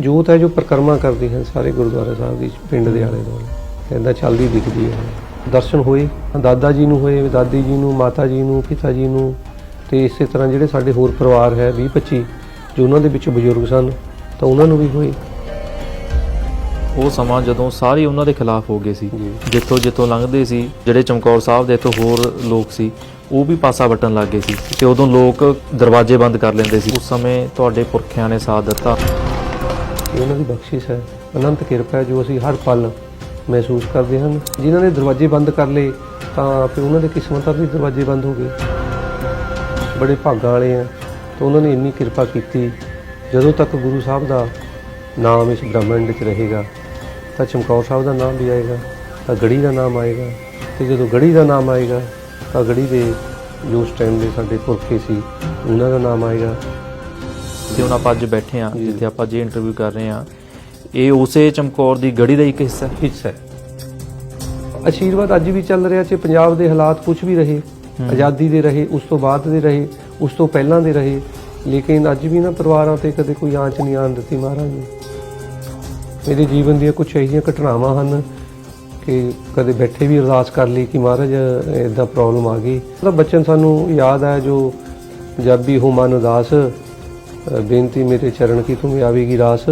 ਜੋਤ ਹੈ ਜੋ ਪਰਿਕਰਮਾ ਕਰਦੀ ਹੈ ਸਾਰੇ ਗੁਰਦੁਆਰਾ ਸਾਹਿਬ ਦੀ ਪਿੰਡ ਦੇ ਆਲੇ ਦੁਆਲੇ। ਕਹਿੰਦਾ ਚੱਲਦੀ ਦਿਖਦੀ ਹੈ। ਦਰਸ਼ਨ ਹੋਏ ਦਾਦਾ ਜੀ ਨੂੰ ਹੋਏ ਦਾਦੀ ਜੀ ਨੂੰ ਮਾਤਾ ਜੀ ਨੂੰ ਪਿਤਾ ਜੀ ਨੂੰ। ਤੇ ਇਸੇ ਤਰ੍ਹਾਂ ਜਿਹੜੇ ਸਾਡੇ ਹੋਰ ਪਰਿਵਾਰ ਹੈ 20 25 ਜੋ ਉਹਨਾਂ ਦੇ ਵਿੱਚ ਬਜ਼ੁਰਗ ਸਨ ਤਾਂ ਉਹਨਾਂ ਨੂੰ ਵੀ ਹੋਏ। ਉਹ ਸਮਾਂ ਜਦੋਂ ਸਾਰੇ ਉਹਨਾਂ ਦੇ ਖਿਲਾਫ ਹੋ ਗਏ ਸੀ। ਜਿੱਥੋਂ ਜਿੱਥੋਂ ਲੰਘਦੇ ਸੀ ਜਿਹੜੇ ਚਮਕੌਰ ਸਾਹਿਬ ਦੇ ਇੱਥੋਂ ਹੋਰ ਲੋਕ ਸੀ ਉਹ ਵੀ ਪਾਸਾ ਵਟਣ ਲੱਗ ਗਏ ਸੀ। ਤੇ ਉਦੋਂ ਲੋਕ ਦਰਵਾਜ਼ੇ ਬੰਦ ਕਰ ਲੈਂਦੇ ਸੀ। ਉਸ ਸਮੇਂ ਤੁਹਾਡੇ ਪੁਰਖਿਆਂ ਨੇ ਸਾਥ ਦਿੱਤਾ। ਉਹਨਾਂ ਦੀ ਬਖਸ਼ਿਸ਼ ਹੈ। ਅਨੰਤ ਕਿਰਪਾ ਹੈ ਜੋ ਅਸੀਂ ਹਰ ਪਲ ਮਹਿਸੂਸ ਕਰਦੇ ਹਨ। ਜਿਨ੍ਹਾਂ ਨੇ ਦਰਵਾਜ਼ੇ ਬੰਦ ਕਰ ਲਏ, ਤਾਂ ਫਿਰ ਉਹਨਾਂ ਦੇ ਕਿਸਮਤਾਂ ਵੀ ਦਰਵਾਜ਼ੇ ਬੰਦ ਹੋ ਗਏ। ਬੜੇ ਭਾਗਾਂ ਵਾਲੇ ਆ ਤਾਂ ਉਹਨਾਂ ਨੇ ਇੰਨੀ ਕਿਰਪਾ ਕੀਤੀ। ਜਦੋਂ ਤੱਕ ਗੁਰੂ ਸਾਹਿਬ ਦਾ ਨਾਮ ਇਸ ਬ੍ਰਹਮੰਡ ਵਿੱਚ ਰਹੇਗਾ, ਤਾਂ ਚਮਕੌਰ ਸਾਹਿਬ ਦਾ ਨਾਮ ਵੀ ਆਏਗਾ, ਤਾਂ ਗੜੀ ਦਾ ਨਾਮ ਆਏਗਾ। ਤੇ ਜਦੋਂ ਗੜੀ ਦਾ ਨਾਮ ਆਏਗਾ, ਤਾਂ ਗੜੀ ਦੇ ਜੋ ਉਸ ਟਾਈਮ ਦੇ ਸਾਡੇ ਪੁਰਖੇ ਸੀ, ਉਹਨਾਂ ਦਾ ਨਾਮ ਆਏਗਾ। ਤੇ ਹੁਣ ਆਪਾਂ ਅੱਜ ਬੈਠੇ ਆ ਜੀ। ਜਿੱਥੇ ਆਪਾਂ ਜੇ ਇੰਟਰਵਿਊ ਕਰ ਰਹੇ ਆ ਇਹ ਉਸੇ ਚਮਕੌਰ ਦੀ ਗੜੀ ਦਾ ਇੱਕ ਹਿੱਸਾ ਹੈ। ਹਿੱਸਾ ਹੈ। ਆਸ਼ੀਰਵਾਦ ਅੱਜ ਵੀ ਚੱਲ ਰਿਹਾ ਚ ਪੰਜਾਬ ਦੇ ਹਾਲਾਤ ਕੁਝ ਵੀ ਰਹੇ ਆਜ਼ਾਦੀ ਦੇ ਰਹੇ ਉਸ ਤੋਂ ਬਾਅਦ ਦੇ ਰਹੇ ਉਸ ਤੋਂ ਪਹਿਲਾਂ ਦੇ ਰਹੇ ਲੇਕਿਨ ਅੱਜ ਵੀ ਨਾ ਪਰਿਵਾਰਾਂ ਤੇ ਕਦੇ ਕੋਈ ਆਂਚ ਨਹੀਂ ਆਣ ਦਿੱਤੀ ਮਹਾਰਾਜ ਨੇ। ਮੇਰੇ ਜੀਵਨ ਦੀਆਂ ਕੁਝ ਅਜਿਹੀਆਂ ਘਟਨਾਵਾਂ ਹਨ ਕਿ ਕਦੇ ਬੈਠੇ ਵੀ ਅਰਦਾਸ ਕਰ ਲਈ ਕਿ ਮਹਾਰਾਜ ਇਦਾਂ ਪ੍ਰੋਬਲਮ ਆ ਗਈ। ਉਹਦਾ ਬਚਨ ਸਾਨੂੰ ਯਾਦ ਹੈ ਜੋ ਪੰਜਾਬੀ ਹੋ ਮਨ ਉਦਾਸ ਬੇਨਤੀ ਮੇਰੇ ਚਰਨ ਕੀ ਤੁਮੇ ਆਵੇਗੀ ਰਾਸ